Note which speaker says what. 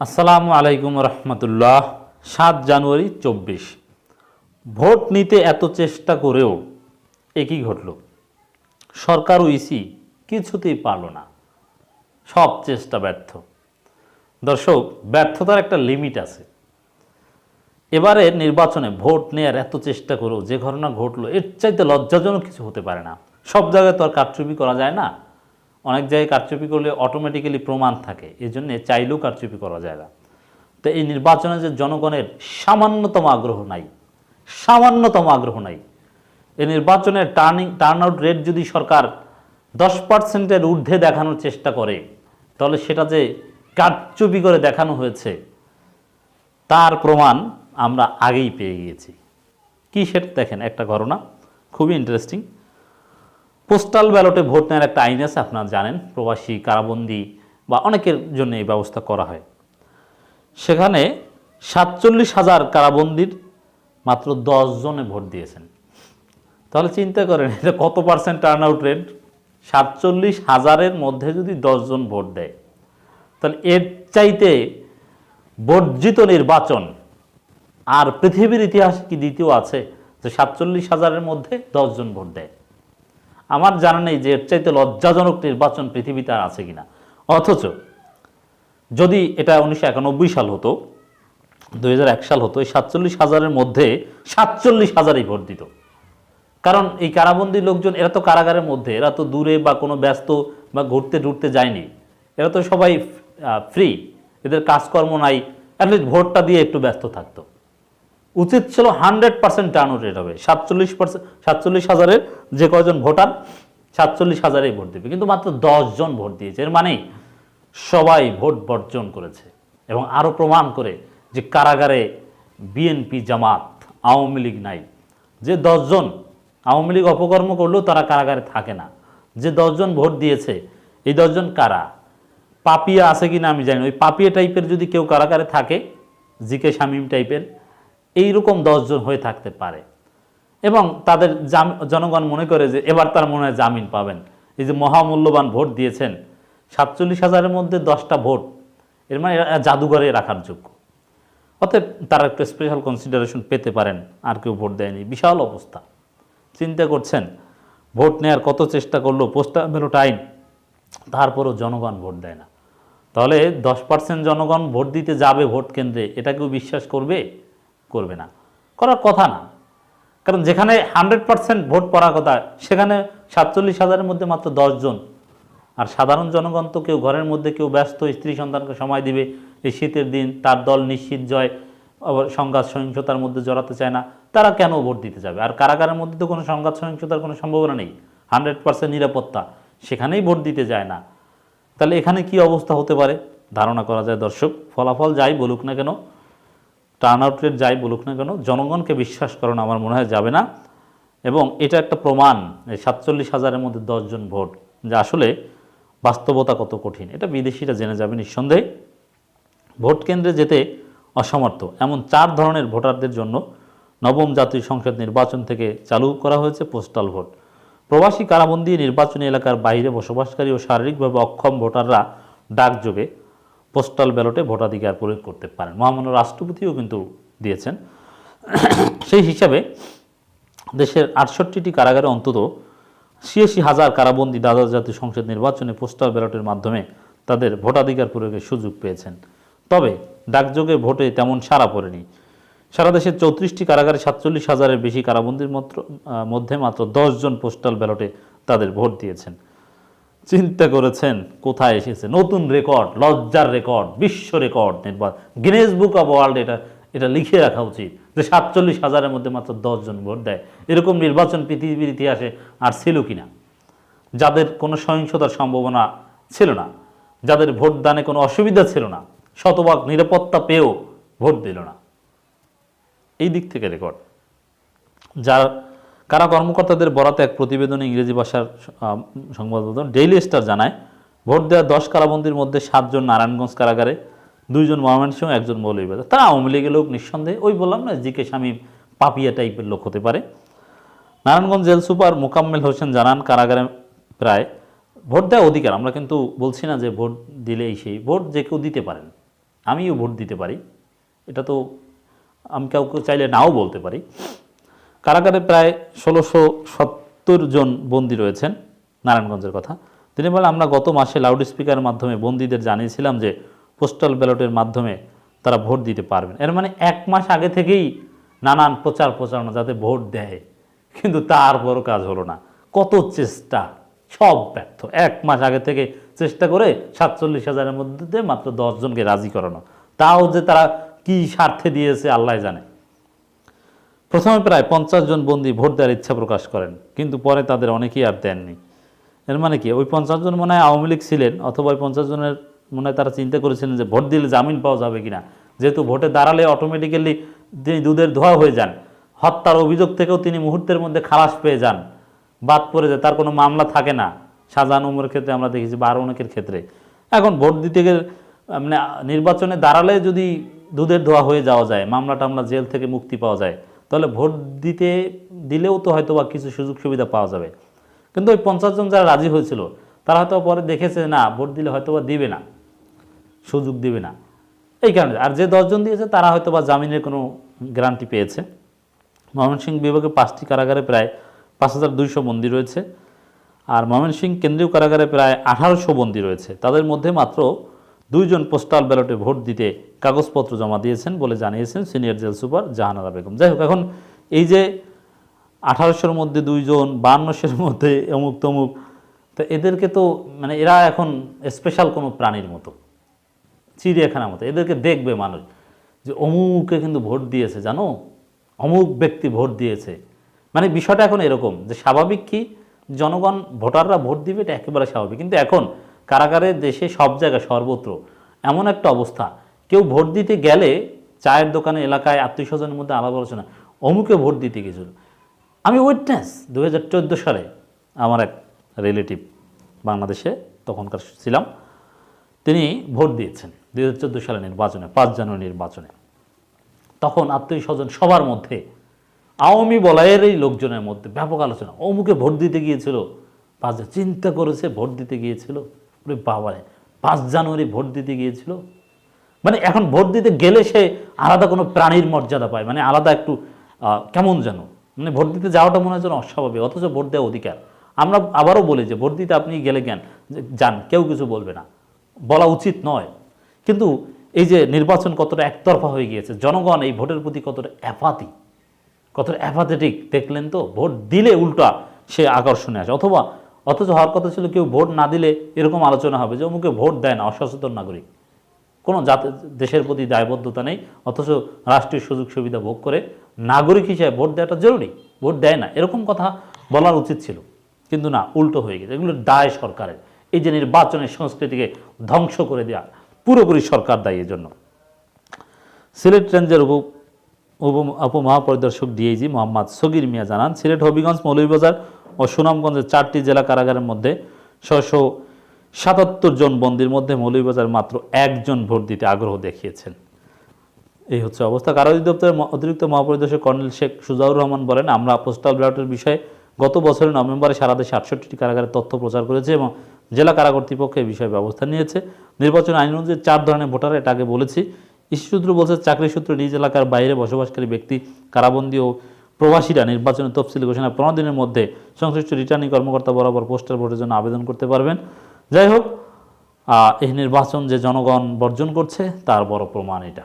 Speaker 1: আসসালামু আলাইকুম রহমতুল্লাহ, সাত জানুয়ারি চব্বিশ। ভোট নিতে এত চেষ্টা করেও একই ঘটল? সরকার ইসি কিছুতেই পারল না। সব চেষ্টা ব্যর্থ। দর্শক, ব্যর্থতার একটা লিমিট আছে। এবারে নির্বাচনে ভোট নেয়ার এত চেষ্টা করেও যে ঘটনা ঘটলো, এর চাইতে লজ্জাজনক কিছু হতে পারে না। সব জায়গায় তো আর কারচুপি করা যায় না। অনেক জায়গায় কারচুপি করলে অটোমেটিক্যালি প্রমাণ থাকে। এই জন্যে চাইলেও কারচুপি করা যায় না। তো এই নির্বাচনে যে জনগণের সামান্যতম আগ্রহ নাই, সামান্যতম আগ্রহ নাই, এই নির্বাচনের টার্নিং টার্ন আউট রেট যদি সরকার দশ পার্সেন্টের ঊর্ধ্বে দেখানোর চেষ্টা করে, তাহলে সেটা যে কারচুপি করে দেখানো হয়েছে, তার প্রমাণ আমরা আগেই পেয়ে গিয়েছি। কি সেটা দেখেন, একটা ঘটনা খুবই ইন্টারেস্টিং পোস্টাল ব্যালটে ভোট নেওয়ার একটা আইন আছে, আপনারা জানেন, প্রবাসী কারাবন্দি বা অনেকের জন্য এই ব্যবস্থা করা হয়। সেখানে সাতচল্লিশ হাজার কারাবন্দির মাত্র জনে ভোট দিয়েছেন। তাহলে চিন্তা করেন, এটা কত পার্সেন্ট টার্ন আউট রেট সাতচল্লিশ হাজারের মধ্যে যদি জন ভোট দেয়, তাহলে এর চাইতে বর্জিত নির্বাচন আর পৃথিবীর ইতিহাস কি দ্বিতীয় আছে? যে সাতচল্লিশ হাজারের মধ্যে জন ভোট দেয়। আমার জানা নেই যে এর চাইতে লজ্জাজনক নির্বাচন পৃথিবীতে আর আছে কিনা। অথচ যদি এটা উনিশশো একানব্বই সাল হতো দু হাজার এক সাল হতো, এই সাতচল্লিশ হাজারের মধ্যে সাতচল্লিশ হাজারই ভোট দিত। কারণ এই কারাবন্দী লোকজন, এরা তো কারাগারের মধ্যে, এরা তো দূরে বা কোনো ব্যস্ত বা ঘুরতে ঘুরতে যায়নি। এরা তো সবাই ফ্রি এদের কাজকর্ম নাই অ্যাটলিস্ট ভোটটা দিয়ে একটু ব্যস্ত থাকতো। উচিত ছিল হান্ড্রেড পার্সেন্ট টার্ন রেট হবে। সাতচল্লিশ পার্সেন্ট, সাতচল্লিশ হাজারের যে কয়জন ভোটার, সাতচল্লিশ হাজারেই ভোট দেবে। কিন্তু মাত্র জন ভোট দিয়েছে। এর মানে সবাই ভোট বর্জন করেছে। এবং আরও প্রমাণ করে যে কারাগারে বিএনপি জামাত, আওয়ামী লীগ নাই। যে দশজন আওয়ামী লীগ অপকর্ম করলেও তারা কারাগারে থাকে না। যে দশজন ভোট দিয়েছে, এই দশজন কারা? পাপিয়া আছে কি না আমি জানি। ওই পাপিয়া টাইপের যদি কেউ কারাগারে থাকে জিকে শামীম টাইপের এইরকম দশজন হয়ে থাকতে পারে। এবং তাদের জনগণ মনে করে যে এবার তার মনে হয় জামিন পাবেন। এই যে মহামূল্যবান ভোট দিয়েছেন, সাতচল্লিশ হাজারের মধ্যে দশটা ভোট, এর মানে জাদুঘরে রাখার যোগ্য। অতএব তারা একটু স্পেশাল কনসিডারেশন পেতে পারেন, আর কেউ ভোট দেয়নি। বিশাল অবস্থা। চিন্তা করছেন, ভোট নেয়ার কত চেষ্টা করল পোস্টাল ব্যালট আইন, তারপরও জনগণ ভোট দেয় না। তাহলে দশ পার্সেন্ট জনগণ ভোট দিতে যাবে ভোট কেন্দ্রে, এটা কেউ বিশ্বাস করবে? করবে না। করার কথা না। কারণ যেখানে হান্ড্রেড পার্সেন্ট ভোট পড়ার কথা, সেখানে সাতচল্লিশ হাজারের মধ্যে মাত্র জন আর সাধারণ জনগণ তো কেউ ঘরের মধ্যে কেউ ব্যস্ত, স্ত্রী সন্তানকে সময় দিবে। এই শীতের দিন তার দল নিশ্চিত জয়, আবার সংঘাত সহিংসতার মধ্যে জড়াতে চায় না। তারা কেন ভোট দিতে যাবে? আর কারাগারের মধ্যে তো কোনো সংঘাত সহিংসতার কোনো সম্ভাবনা নেই। হান্ড্রেড পার্সেন্ট নিরাপত্তা। সেখানেই ভোট দিতে যায় না। তাহলে এখানে কি অবস্থা হতে পারে? ধারণা করা যায় দর্শক, ফলাফল যাই বলুক না কেন টার্ন আউট রেট যাই বলুক না কেন, জনগণকে বিশ্বাস করানো আমার মনে হয় যাবে না। এবং এটা একটা প্রমাণ সাতচল্লিশ হাজারের মধ্যে দশজন ভোট, যা আসলে বাস্তবতা কত কঠিন। এটা বিদেশিরা জেনে যাবে নিঃসন্দেহে। ভোট কেন্দ্রে যেতে অসমর্থ, এমন চার ধরনের ভোটারদের জন্য নবম জাতীয় সংসদ নির্বাচন থেকে চালু করা হয়েছে পোস্টাল ভোট। প্রবাসী কারাবন্দী নির্বাচনী এলাকার বাইরে বসবাসকারী ও শারীরিকভাবে অক্ষম ভোটাররা ডাকযোগে পোস্টাল ব্যালটে ভোটাধিকার প্রয়োগ করতে পারেন। মহামান্য রাষ্ট্রপতিও কিন্তু দিয়েছেন। সেই হিসাবে দেশের আটষট্টিটি কারাগারে অন্তত ছিয়াশি হাজার কারাবন্দী দ্বাদশ জাতীয় সংসদ নির্বাচনে পোস্টাল ব্যালটের মাধ্যমে তাদের ভোটাধিকার প্রয়োগের সুযোগ পেয়েছেন। তবে ডাকযোগে ভোটে তেমন সাড়া পড়েনি। সারা দেশের চৌত্রিশটি কারাগারে সাতচল্লিশ হাজারের বেশি কারাবন্দির মাত্র মধ্যে মাত্র জন পোস্টাল ব্যালটে তাদের ভোট দিয়েছেন। চিন্তা করেছেন, কোথায় এসেছে? নতুন রেকর্ড, লজ্জার রেকর্ড, বিশ্ব রেকর্ড নির্বাচন গিনেস বুক অফ ওয়ার্ল্ড এটা এটা লিখে রাখা উচিত যে সাতচল্লিশ হাজারের মধ্যে মাত্র জন ভোট দেয়। এরকম নির্বাচন পৃথিবীর ইতিহাসে আর ছিল কিনা? যাদের কোনো সহিংসতার সম্ভাবনা ছিল না, যাদের ভোট দানে কোনো অসুবিধা ছিল না, শতভাগ নিরাপত্তা পেয়েও ভোট দিল না। এই দিক থেকে রেকর্ড, যার কারা কর্মকর্তাদের বরাতে এক প্রতিবেদনে ইংরেজি ভাষার আহ, সংবাদ মাধ্যম ডেইলি স্টার জানায় ভোট দেওয়া দশ কারাবন্দির মধ্যে সাতজন নারায়ণগঞ্জ কারাগারে দুইজন ময়মনসিংহ একজন মৌলভীবাজার। তা আওয়ামী লীগের লোক নিঃসন্দেহে ওই বললাম না জিকে স্বামী পাপিয়া টাইপের লোক হতে পারে। নারায়ণগঞ্জ জেল সুপার মোকাম্মেল হোসেন জানান কারাগারে প্রায় ভোট দেওয়া অধিকার আমরা কিন্তু বলছি না যে ভোট দিলেই সেই ভোট যে কেউ দিতে পারেন আমিও ভোট দিতে পারি। এটা তো আমি কাউকে চাইলে নাও বলতে পারি। কারাগারে প্রায় ষোলোশো সত্তর জন বন্দী রয়েছেন, নারায়ণগঞ্জের কথা। তিনি বলেন, আমরা গত মাসে লাউড স্পিকারের মাধ্যমে বন্দীদের জানিয়েছিলাম যে পোস্টাল ব্যালটের মাধ্যমে তারা ভোট দিতে পারবেন। এর মানে এক মাস আগে থেকেই নানান প্রচার প্রচারণা যাতে ভোট দেয়, কিন্তু তারপরও কাজ হলো না। কত চেষ্টা, সব ব্যর্থ। এক মাস আগে থেকে চেষ্টা করে সাতচল্লিশ হাজারের মধ্যে মাত্র দশজনকে রাজি করানো। তাও যে তারা কি স্বার্থে দিয়েছে আল্লাহ জানে। প্রথমে প্রায় পঞ্চাশ জন বন্দী ভোট দেওয়ার ইচ্ছা প্রকাশ করেন, কিন্তু পরে তাদের অনেকেই আর দেননি। এর মানে কি? ওই পঞ্চাশ জন মনে হয় আওয়ামী লীগ ছিলেন, অথবা ওই পঞ্চাশ জনের মনে হয় তারা চিন্তা করেছিলেন যে ভোট দিলে জামিন পাওয়া যাবে কিনা। যেহেতু ভোটে দাঁড়ালে অটোমেটিক্যালি তিনি দুধের ধোয়া হয়ে যান। হত্যার অভিযোগ থেকেও তিনি মুহূর্তের মধ্যে খালাস পেয়ে যান। বাদ পড়ে যায়, তার কোনো মামলা থাকে না। শাহজাহান উমরের ক্ষেত্রে আমরা দেখেছি, বা আরও অনেকের ক্ষেত্রে। এখন ভোট দিতে গেলে মানে নির্বাচনে দাঁড়ালে যদি দুধের ধোয়া হয়ে যাওয়া যায় মামলা টামলা জেল থেকে মুক্তি পাওয়া যায় তাহলে ভোট দিতে দিলেও তো হয়তো বা কিছু সুযোগ সুবিধা পাওয়া যাবে। কিন্তু ওই পঞ্চাশ জন যারা রাজি হয়েছিল, তারা হয়তো পরে দেখেছে, না, ভোট দিলে হয়তো বা দিবে না, সুযোগ দিবে না। এই কারণে, আর যে দশজন দিয়েছে, তারা হয়তো বা জামিনের কোনো গ্যারান্টি পেয়েছে। ময়মনসিংহ বিভাগে পাঁচটি কারাগারে প্রায় পাঁচ হাজার দুইশো বন্দী রয়েছে। আর ময়মনসিংহ কেন্দ্রীয় কারাগারে প্রায় আঠারোশো বন্দী রয়েছে। তাদের মধ্যে মাত্র দুইজন পোস্টাল ব্যালটে ভোট দিতে কাগজপত্র জমা দিয়েছেন বলে জানিয়েছেন senior jail super Jahanara Begum. যাই হোক, এখন এই যে আঠারোশোর মধ্যে দুইজন, বান্নশোর মধ্যে অমুক তমুক, তো এদেরকে তো মানে এরা এখন স্পেশাল কোনো প্রাণীর মতো চিড়িয়াখানার মতো, এদেরকে দেখবে মানুষ যে অমুকে কিন্তু ভোট দিয়েছে, জানো? অমুক ব্যক্তি ভোট দিয়েছে। মানে বিষয়টা এখন এরকম যে স্বাভাবিক কি? জনগণ, ভোটাররা ভোট দিবে, এটা একেবারে স্বাভাবিক। কিন্তু এখন কারাগারে দেশে সব জায়গায় সর্বত্র। এমন একটা অবস্থা। কেউ ভোট দিতে গেলে চায়ের দোকানে এলাকায় আত্মীয় স্বজনের মধ্যে আলাপ আলোচনা, অমুকে ভোট দিতে গেছিল। আমি উইটনেস দু হাজার চোদ্দ সালে আমার এক রিলেটিভ বাংলাদেশে তখনকার ছিলাম। তিনি ভোট দিয়েছেন দু হাজার চোদ্দ সালে নির্বাচনে, পাঁচ জানুয়ারি নির্বাচনে। তখন আত্মীয় স্বজন সবার মধ্যে, আওয়ামী বলায়েরই লোকজনের মধ্যে ব্যাপক আলোচনা। অমুকে ভোট দিতে গিয়েছিল পাঁচ চিন্তা করেছে, ভোট দিতে গিয়েছিল। বাবারে। পাঁচ জানুয়ারি ভোট দিতে গিয়েছিল। মানে এখন ভোট দিতে গেলে সে আলাদা কোনো প্রাণীর মর্যাদা পায়। মানে আলাদা একটু কেমন যেন। মানে ভোট দিতে যাওয়াটা মনে হয় যেন অস্বাভাবিক, অথচ ভোট দেওয়া অধিকার। আমরা আবারও বলি যে, ভোট দিতে আপনি গেলে জ্ঞান যান, কেউ কিছু বলবে না। বলা উচিত নয়। কিন্তু এই যে নির্বাচন কতটা একতরফা হয়ে গিয়েছে, জনগণ এই ভোটের প্রতি কতটা অ্যাপাতি কতটা অ্যাপাথেটিক দেখলেন তো? ভোট দিলে উল্টা সে আকর্ষণে আসে। অথবা অথচ হওয়ার কথা ছিল কেউ ভোট না দিলে এরকম আলোচনা হবে যে অমুকে ভোট দেয় না, অসচেতন নাগরিক। কোনো জাতি দেশের প্রতি দায়বদ্ধতা নেই, অথচ রাষ্ট্রীয় সুযোগ সুবিধা ভোগ করে নাগরিক হিসেবে ভোট দেওয়াটা জরুরি, ভোট দেয় না, এরকম কথা বলার উচিত ছিল। কিন্তু না, উল্টো হয়ে গেছে, এগুলো দায় সরকারের। এই যে নির্বাচনের সংস্কৃতিকে ধ্বংস করে দেওয়া, পুরোপুরি সরকার দায়ী এর জন্য সিলেট রেঞ্জের উপ উপ উপমহাপরিদর্শক ডিআইজি মোহাম্মদ সগির মিয়া জানান, সিলেট হবিগঞ্জ মৌলভীবাজার ও সুনামগঞ্জের চারটি জেলা কারাগারের মধ্যে ছশো সাতাত্তর জন বন্দির মধ্যে মৌলভীবাজার মাত্র একজন ভোট দিতে আগ্রহ দেখিয়েছেন। এই হচ্ছে অবস্থা। কারা অধিদপ্তরের অতিরিক্ত মহাপরিদর্শক কর্নেল শেখ সুজাউর রহমান বলেন, আমরা পোস্টাল ব্যালটের বিষয়ে গত বছরের নভেম্বরে সারা দেশে আটষট্টি কারাগারের তথ্য প্রচার করেছে এবং জেলা কারা কর্তৃপক্ষ এই বিষয়ে ব্যবস্থা নিয়েছে। নির্বাচন আইন অনুযায়ী চার ধরনের ভোটার, এটা আগে বলেছি। ইস্যু সূত্র বলছে চাকরি সূত্রে নিজ এলাকার বাইরে বসবাসকারী ব্যক্তি, কারাবন্দী ও প্রবাসীরা নির্বাচনের তফসিল ঘোষণা পনেরো দিনের মধ্যে সংশ্লিষ্ট রিটার্নিং কর্মকর্তা বরাবর পোস্টার ভোটের জন্য আবেদন করতে পারবেন। যাই হোক এই নির্বাচন যে জনগণ বর্জন করছে, তার বড় প্রমাণ এটা।